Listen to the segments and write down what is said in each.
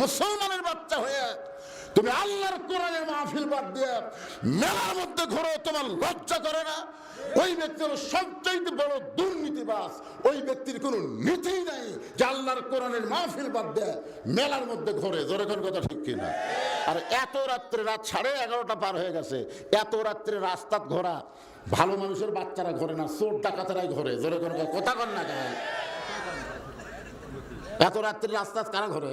মুসলমানের বাচ্চা হয়ে তুমি আল্লাহর কোরআনের মাহফিল বাদ দিয়ে মেলার মধ্যে ঘোরো, তোমার লজ্জা করে না? ওই ব্যক্তি হলো সবচাইতে বড় দুর্নীতিবাস ওই ব্যক্তির কোনো নীতি নাই যে আল্লাহর কোরআনের মাহফিল বাদ দেয় মেলার মধ্যে ঘোরে। কোন কথা ঠিক কিনা? আর এত রাত্রে রাত সাড়ে এগারোটা পার হয়ে গেছে, এত রাত্রে রাস্তাত ঘোরা, ভালো মানুষের বাচ্চারা ঘোরে না, চোর ডাকাতেরাই ঘোরে। জোরে কোন কথা কন না কেন? এত রাত্রে রাস্তা কারা ঘরে?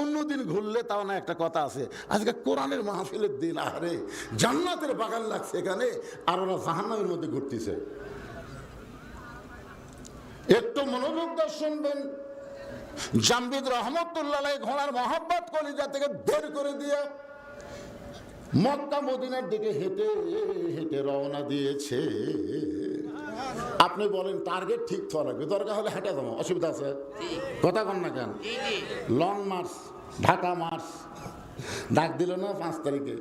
অন্যদিন ঘুরলে তাও না একটা কথা আছে। আজকে কোরআনের মাহফিলের দিন আরে জান্নাতের বাগান লাগছে এখানে, আর ওরা জাহান্নামের মধ্যে ঘুরতেছে। একটু মনোযোগ শুনবেন। জাম্বিদ রহমতুল্লাহ ঘোড়ার মহাব্বত কলিজা থেকে বের করে দিয়ে মক্কা মদিনার দিকে হেঁটে হেঁটে রওনা দিয়েছে। আপনি বলেন টার্গেট ঠিক থাকা লাগবে। দরকার হলে হেঁটে যাব অসুবিধা আছে? কথা কন না কেন? লং মার্চ ঢাকা মার্চ ডাক দিল না পাঁচ তারিখে।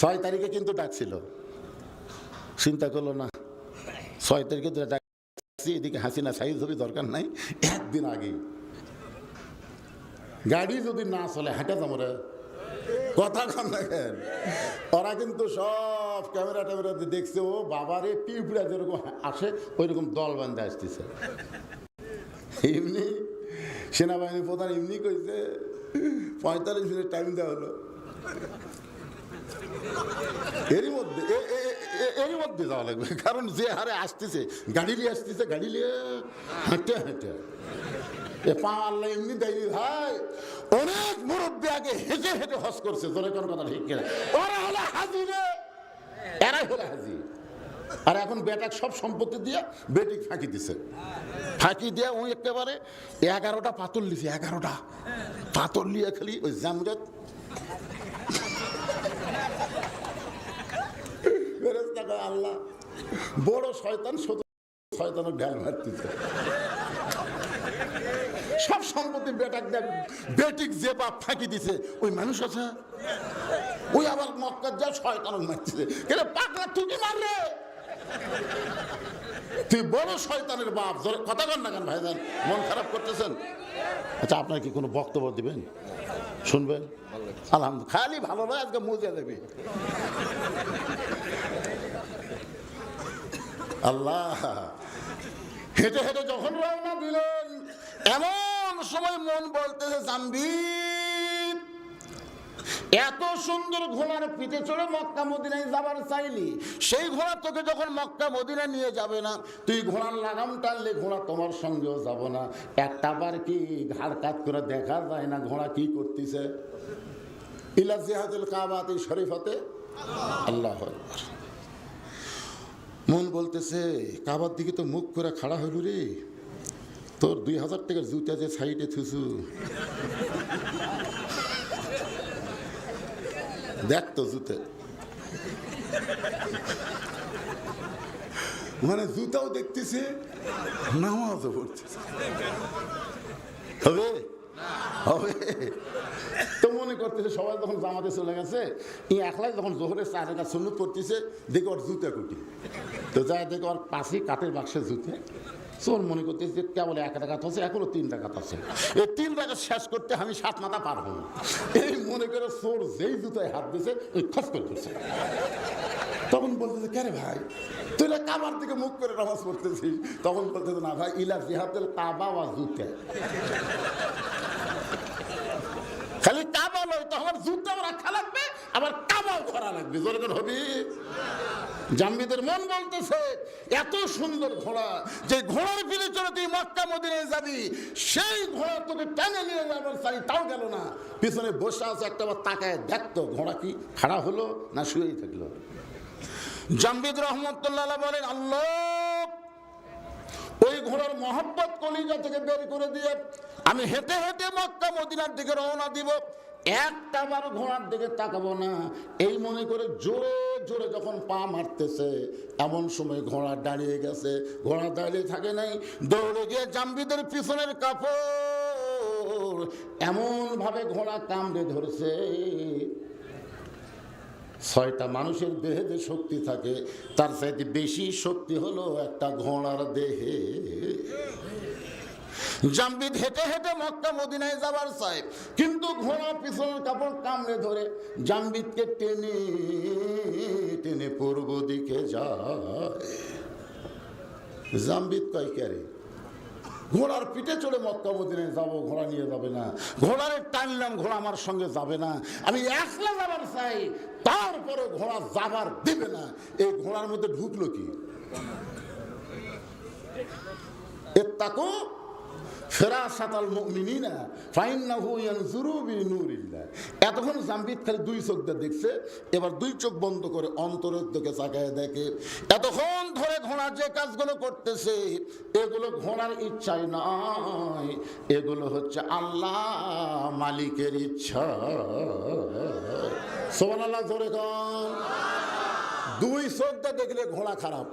ছয় তারিখে কিন্তু ডাকছিল চিন্তা করল না। ছয় তারিখে তো ডাকছি এদিকে হাসিনা সাইজ হবে দরকার নাই একদিন আগে। গাড়ি যদি না চলে হেঁটে যাব রে। কথা কন না কেন? ওরা কিন্তু সব ক্যামেরা ট্যামেরাতে দেখছে, ও বাবারে পিঁপড়া যেরকম আসে ওই রকম দল বান্ধে আসতেছে। এমনি সেনাবাহিনী প্রধান এমনি কইছে, পঁয়তাল্লিশ মিনিট টাইম দেওয়া হলো। এরই মধ্যে এরই মধ্যে যাওয়া লাগবে, কারণ যে হারে আসতেছে, গাড়ি নিয়ে আসতেছে, গাড়ি নিয়ে হাঁটে হাঁটে এ পা আল্লাহ এমনি দেয়নি, ভাই, অনেক মুরব্বী আগে হেঁটে হেঁটে হস করছে তোর কোনো কথা ঠিক কিনা। ওরা হলো হাজি রে এরাই হাজি। আর এখন বেটাক সব সম্পত্তি দিয়ে বেটিক ফাঁকি দিছে। ফাঁকি দিয়ে ওই একেবারে এগারোটা পাতল লিছে, এগারোটা। পাতল লিয়ে খালি ওই জামজাত। ফেরেশতা আল্লাহ, বড় শয়তান শুধু শয়তানের ঢাল মারতেছে। সব সম্পত্তি বেটাক দেখ বেটিক যে বাপ ফাঁকি দিছে, ওই মানুষ আছে? ওই আবার মক্কার যা শয়তান মারতেছে। কেন পাকলা তুই কি মারলে? তুই বড় শয়তানের বাপ। জোরে কথা কন না কেন ভাইজান? মন খারাপ করতেছেন? আচ্ছা আপনার কি কোনো বক্তব্য দিবেন? শুনবেন? আলহামদুলিল্লাহ খালি ভালো নয়, আজকে মজা দেবে। আল্লাহ, হেঁটে হেঁটে যখন রওনা দিলেন, এমন সময় মন বলতেছে জাম্বি এত সুন্দর ঘোড়ার পিঠে চড়ে মক্কা মদিনায় যাবার চাইলি, সেই ঘোড়া তোকে যখন মক্কা মদিনায় নিয়ে যাবে না, তুই ঘোড়ার লাগাম টানলে ঘোড়া তোমার সঙ্গেও যাব না। একটা বার কি ঘাড় কাত করে দেখা যায় না ঘোড়া কি করতেছে? ইলা জিহাদুল কাবাত শরীফতে? আল্লাহ মন বলতেছে, কাবার দিকে তো মুখ করে খাড়া হইল রে। তোর দুই হাজার টাকার জুতা যে সাইডে থুসু দেখ তো জুতে মানে জুতাও দেখতেছে, নামাজও পড়তেছে। হবে? হবে। তো মনে করতেছে, সবাই যখন জামাতে চলে গেছে, এই একলাই যখন জোহরের চার রেখা সুন্নত করতেছে দেখে ওর জুতা কুটি। তো যাই দেখে ওর পাশে কাঠের বাক্সে জুতে। চোর মনে করতেছে যে কেবল এক টাকা আছে, এখনও তিন টাকা আছে। এই তিন টাকা শেষ করতে আমি সাত মাথা পারব না এই মনে করে চোর যেই জুতায় হাত দিয়েছে, ওই খস করে দিচ্ছে তখন বলতেছে, কে ভাই? তুই কাবার দিকে মুখ করে নামাজ পড়তেছিস? তখন বলতেছে, না ভাই, ইলা জিহাতের কাবা ওয়া জুতে। খালি কাবা নয় তো আমার জুতাও রাখা লাগবে, আবার করা লাগবে। জোরে করে হবি? জাম্বিদের মন বলতেছে, এত সুন্দর ঘোড়া, যে ঘোড়ার পিলে চলে তুই মক্কা, মদিনায় যাবি, সেই ঘোড়া তোকে টেনে নিয়ে যাবার চাই, তাও গেল না। পিছনে বসে আছে একটা বার তাকায় দেখতো ঘোড়া কি খাড়া হলো না শুয়েই থাকল? জাম্বিদ রহমতুল্লাহ বলেন, আল্লাহ ওই ঘোড়ার মহব্বত কলিজা থেকে বের করে দিয়ে আমি হেঁটে হেঁটে মক্কা, মদিনার দিকে রওনা দিব। একটা বার ঘোড়ার দিকে তাকাবো না। এই মনে করে জোরে জোরে যখন পা মারতেছে, এমন সময় ঘোড়া দাঁড়িয়ে গেছে। ঘোড়া দাঁড়িয়ে থাকে নাই। দৌড়ে গিয়ে জাম্বিদের পিছনের কাপড় এমন ভাবে ঘোড়া কামড়ে ধরছে। ছয়টা মানুষের দেহে যে শক্তি থাকে, তার চাইতে বেশি শক্তি হলো একটা ঘোড়ার দেহে। জাম্বিদ হেঁটে হেঁটে মক্কা মদিনায় যাবার চায়, কিন্তু ঘোড়া পিছনের কাপড় কামড়ে ধরে জাম্বিদকে টেনে টেনে পূর্ব দিকে যায়। জাম্বিদ কয় ক্যারে ঘোড়ার পিঠে চড়ে মক্কা মদিনায় যাব, ঘোড়া নিয়ে যাবে না। ঘোড়ারে টানলাম, ঘোড়া আমার সঙ্গে যাবে না। আমি একলা যাবার চাই, তারপরে ঘোড়া যাবার দেবে না। এই ঘোড়ার মধ্যে ঢুকলো কি? এত্তাকু ফেরাসাতাল মুমিনিনা ফাইন্নাহু এতক্ষণ জাম্বিত খালি দুই চোখ দিয়ে দেখছে, এবার দুই চোখ বন্ধ করে অন্তরের দিকে তাকায় দেখে, এতক্ষণ ধরে ঘোড়া যে কাজগুলো করতেছে, এগুলো ঘোড়ার ইচ্ছাই নয়, এগুলো হচ্ছে আল্লাহ মালিকের ইচ্ছা। সোমান ধরে কন। দুই চোখ দিয়ে দেখলে ঘোড়া খারাপ।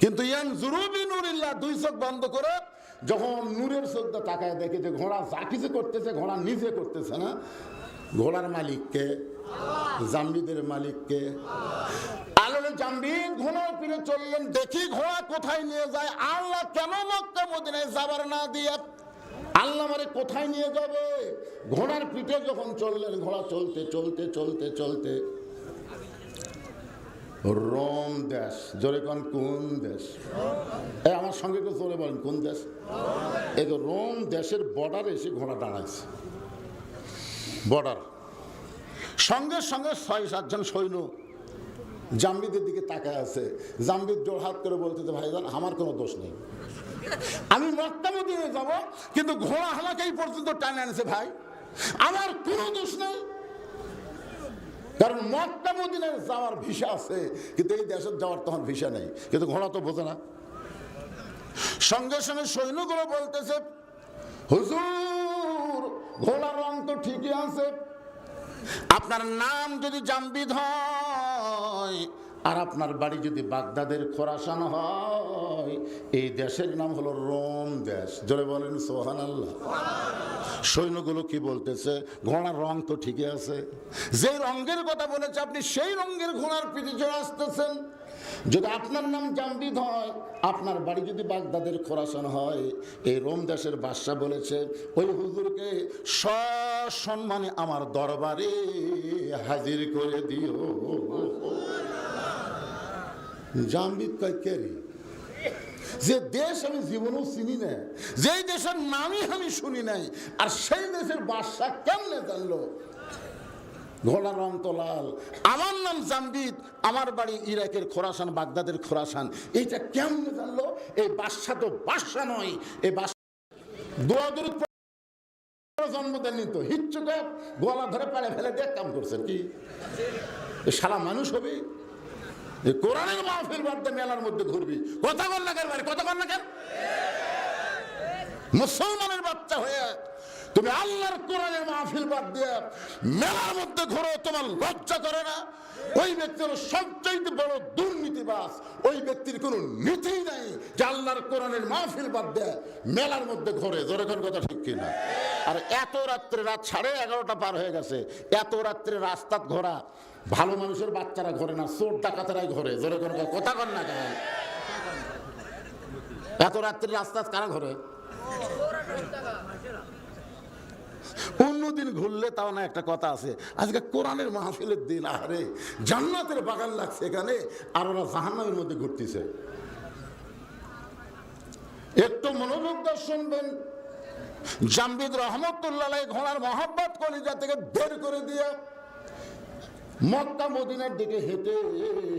কিন্তু ইয়ান জুরুবি নুরিল্লাহ দুই চোখ বন্ধ করে যখন নূরের চোখটা তাকায় দেখে যে ঘোড়া যা কিছু করতেছে, ঘোড়া নিজে করতেছে না, ঘোড়ার মালিককে, জাম্বিদের মালিককে চললেন, দেখি ঘোড়া কোথায় নিয়ে যায়, আল্লাহ কেন যাবার না দিয়ে কোথায় নিয়ে যাবে? ঘোড়ার পিঠে যখন চললেন, ঘোড়া চলতে চলতে চলতে চলতে রোম দেশ, জোরে কোন কোন দেশ? এ, আমার সঙ্গে একটু জোরে বলেন, কোন দেশ? এই তো রোম দেশের বর্ডারে এসে ঘোড়া দাঁড়াইছে। বর্ডার সঙ্গে সঙ্গে ছয় সাতজন সৈন্য জাম্বিদের দিকে তাকায় আছে। জাম্বিদ জোর হাত করে বলতেছে, ভাইজান, আমার কোনো দোষ নেই। আমি মক্কা মদিনে যাব, কিন্তু ঘোড়া এই পর্যন্ত টানে আনছে ভাই। আমার কোনো দোষ নেই। কারণ মক্কা মদিনায় যাওয়ার ভিসা আছে, কিন্তু এই দেশের যাওয়ার তখন ভিসা নেই। কিন্তু ঘোড়া তো বোঝে না। সঙ্গে সঙ্গে সৈন্যগুলো বলতেছে, হুজুর, ঘোড়ার রং তো ঠিকই আছে। আপনার নাম যদি জাম্বিদ হয়, আর আপনার বাড়ি যদি বাগদাদের খোরাসান হয়, এই দেশের নাম হলো রোম দেশ। জোরে বলেন সোহান আল্লাহ সৈন্যগুলো কি বলতেছে? ঘোড়ার রং তো ঠিকই আছে। যে রঙের কথা বলেছে, আপনি সেই রঙের ঘোড়ার চলে আসতেছেন। যদি আপনার নাম জাম্বিদ হয়, আপনার বাড়ি যদি বাগদাদের খোরাসান হয়, এই রোম দেশের বাদশা বলেছে, ওই হুজুরকে সসম্মানে আমার দরবারে হাজির করে দিও। জাম্বিদ কয়, কে রে? যে দেশ আমি জীবনেও চিনি না যেই দেশের নামই আমি শুনি নাই, আর সেই দেশের বাদশা কেমনে জানলো? ঘোড়ার রং তো লাল। আমার নাম জাম্বিদ আমার বাড়ি ইরাকের খোরাসান, বাগদাদের খোরাসান। এইটা কেমনে জানলো? এই বাদশা তো বাদশা নয়, এই বাদশা দোয়া দূরত জন্ম দেননি তো। হিচ্ছুকে গলা ধরে পাড়ে ফেলে দিয়ে কাম করছেন কি সারা মানুষ হবে। এই কোরআনের মাহফিল বাদ মেলার মধ্যে ঘুরবি। কথা কর না কেন কথা কর না কেন? মুসলমানের বাচ্চা হয়ে তুমি আল্লাহর কোরআনের মাহফিল বাদ দিয়ে মেলার মধ্যে ঘোরো, তোমার লজ্জা করে না? ওই ব্যক্তির সবচাইতে বড় দুর্নীতিবাস ওই ব্যক্তির কোনো নীতি নাই যে আল্লাহর কোরআনের মাহফিল বাদ দেয় মেলার মধ্যে ঘোরে। জোরে কথা ঠিক কিনা? আর এত রাত্রে রাত সাড়ে এগারোটা পার হয়ে গেছে, এত রাত্রে রাস্তাত ঘোরা। ভালো মানুষের বাচ্চারা ঘরে না, চোর ডাকাতেরাই ঘরে। জোরে কোন কথা কর না কেন? এত রাত্রে রাস্তা কারা ঘরে? অন্যদিন ঘুরলে তাও না একটা কথা আছে, আজকে কোরআনের মাহফিলের দিন আরে জান্নাতের বাগান লাগছে এখানে, আর ওরা জাহান্নামের মধ্যে ঘুরতেছে। একটু মনোযোগ শুনবেন জাম্বিদ রহমতুল্লাহ ঘোড়ার মহাব্বত কলিজা থেকে বের করে দিয়ে মক্কা মদিনার দিকে হেঁটে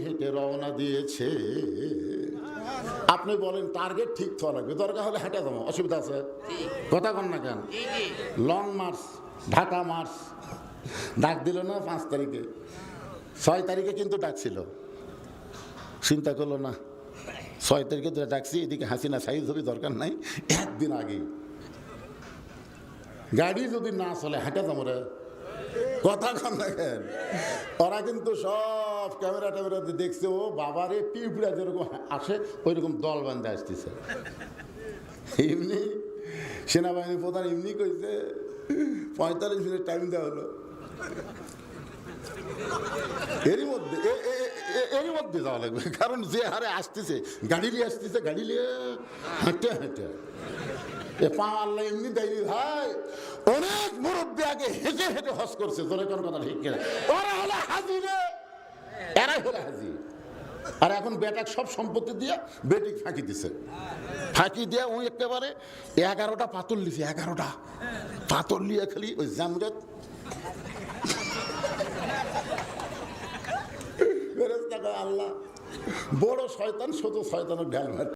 হেঁটে রওনা দিয়েছে। আপনি বলেন টার্গেট ঠিক থাকা লাগবে। দরকার হলে হেঁটে যাব। অসুবিধা আছে? কথা কন না কেন? লং মার্চ ঢাকা মার্চ ডাক দিল না পাঁচ তারিখে। ছয় তারিখে কিন্তু ডাকছিল চিন্তা করল না। ছয় তারিখে তো ডাকছি এদিকে হাসিনা সাইজ হবে দরকার নাই। একদিন আগে। গাড়ি যদি না চলে, হেঁটে রে। কথা কন দেখেন। ওরা কিন্তু সব ক্যামেরা ট্যামেরাতে দেখছে, ও বাবারে, পিঁপড়া যেরকম আসে ওই রকম দল বান্ধে আসতেছে। এমনি সেনাবাহিনী প্রধান এমনি কইছে, পঁয়তাল্লিশ মিনিট টাইম দেওয়া হলো। এরই মধ্যে এরই মধ্যে যাওয়া লাগবে। কারণ যে হারে আসতেছে, গাড়ি নিয়ে আসতেছে, গাড়ি নিয়ে হাঁটে হাঁটে এ এমনি অনেক হেঁটে হেঁটে হাজি রে। হাজি। আর এখন বেটাক সব সম্পত্তি দিয়ে বেটিক ফাঁকি দিছে। ফাঁকি দিয়ে ওই একেবারে এগারোটা পাতল লিছে এগারোটা। পাতল লিয়ে খালি ওই জামরাত আল্লাহ, বড় শয়তান, ছোট শয়তানের ঢাল